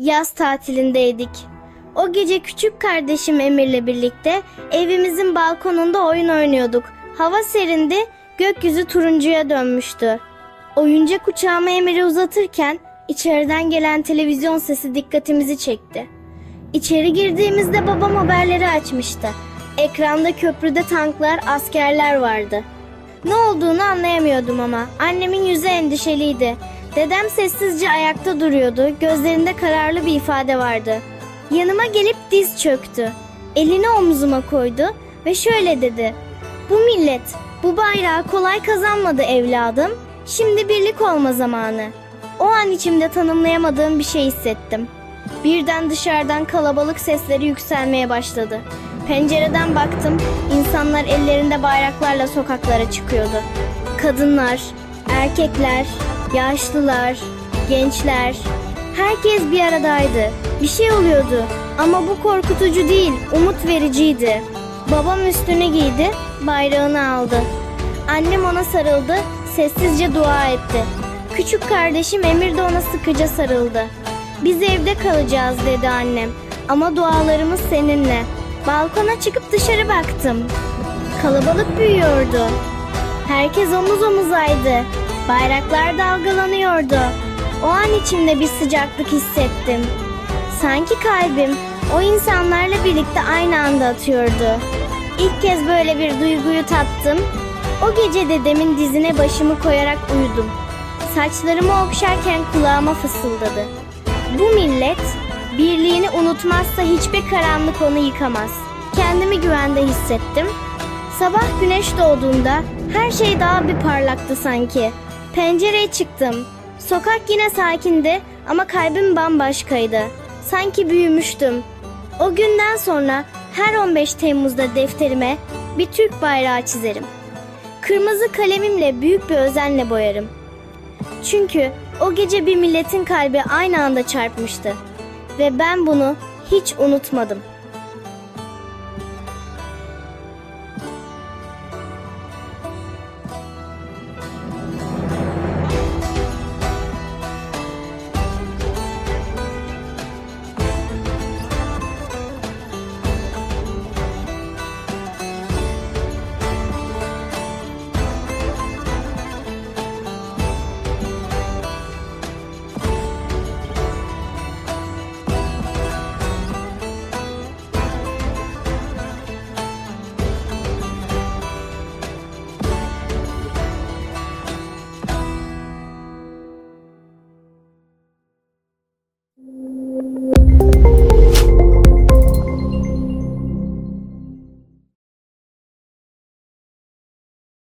Yaz tatilindeydik. O gece küçük kardeşim Emir'le birlikte evimizin balkonunda oyun oynuyorduk. Hava serindi, gökyüzü turuncuya dönmüştü. Oyuncak uçağıma Emir'i uzatırken içeriden gelen televizyon sesi dikkatimizi çekti. İçeri girdiğimizde babam haberleri açmıştı. Ekranda köprüde tanklar, askerler vardı. Ne olduğunu anlayamıyordum ama annemin yüzü endişeliydi. Dedem sessizce ayakta duruyordu, gözlerinde kararlı bir ifade vardı. Yanıma gelip diz çöktü. Elini omzuma koydu ve şöyle dedi. Bu millet bu bayrağı kolay kazanmadı evladım. Şimdi birlik olma zamanı. O an içimde tanımlayamadığım bir şey hissettim. Birden dışarıdan kalabalık sesleri yükselmeye başladı. Pencereden baktım, insanlar ellerinde bayraklarla sokaklara çıkıyordu. Kadınlar, erkekler, yaşlılar, gençler, herkes bir aradaydı. Bir şey oluyordu ama bu korkutucu değil, umut vericiydi. Babam üstünü giydi, bayrağını aldı. Annem ona sarıldı, sessizce dua etti. Küçük kardeşim Emir de ona sıkıca sarıldı. Biz evde kalacağız dedi annem. Ama dualarımız seninle. Balkona çıkıp dışarı baktım. Kalabalık büyüyordu. Herkes omuz omuzaydı. Bayraklar dalgalanıyordu. O an içimde bir sıcaklık hissettim. Sanki kalbim o insanlarla birlikte aynı anda atıyordu. İlk kez böyle bir duyguyu tattım. O gece dedemin dizine başımı koyarak uyudum. Saçlarımı okşarken kulağıma fısıldadı. Bu millet birliğini unutmazsa hiçbir karanlık onu yıkamaz. Kendimi güvende hissettim. Sabah güneş doğduğunda her şey daha bir parlaktı sanki. Pencereye çıktım. Sokak yine sakindi ama kalbim bambaşkaydı. Sanki büyümüştüm. O günden sonra her 15 Temmuz'da defterime bir Türk bayrağı çizerim. Kırmızı kalemimle büyük bir özenle boyarım. Çünkü o gece bir milletin kalbi aynı anda çarpmıştı ve ben bunu hiç unutmadım.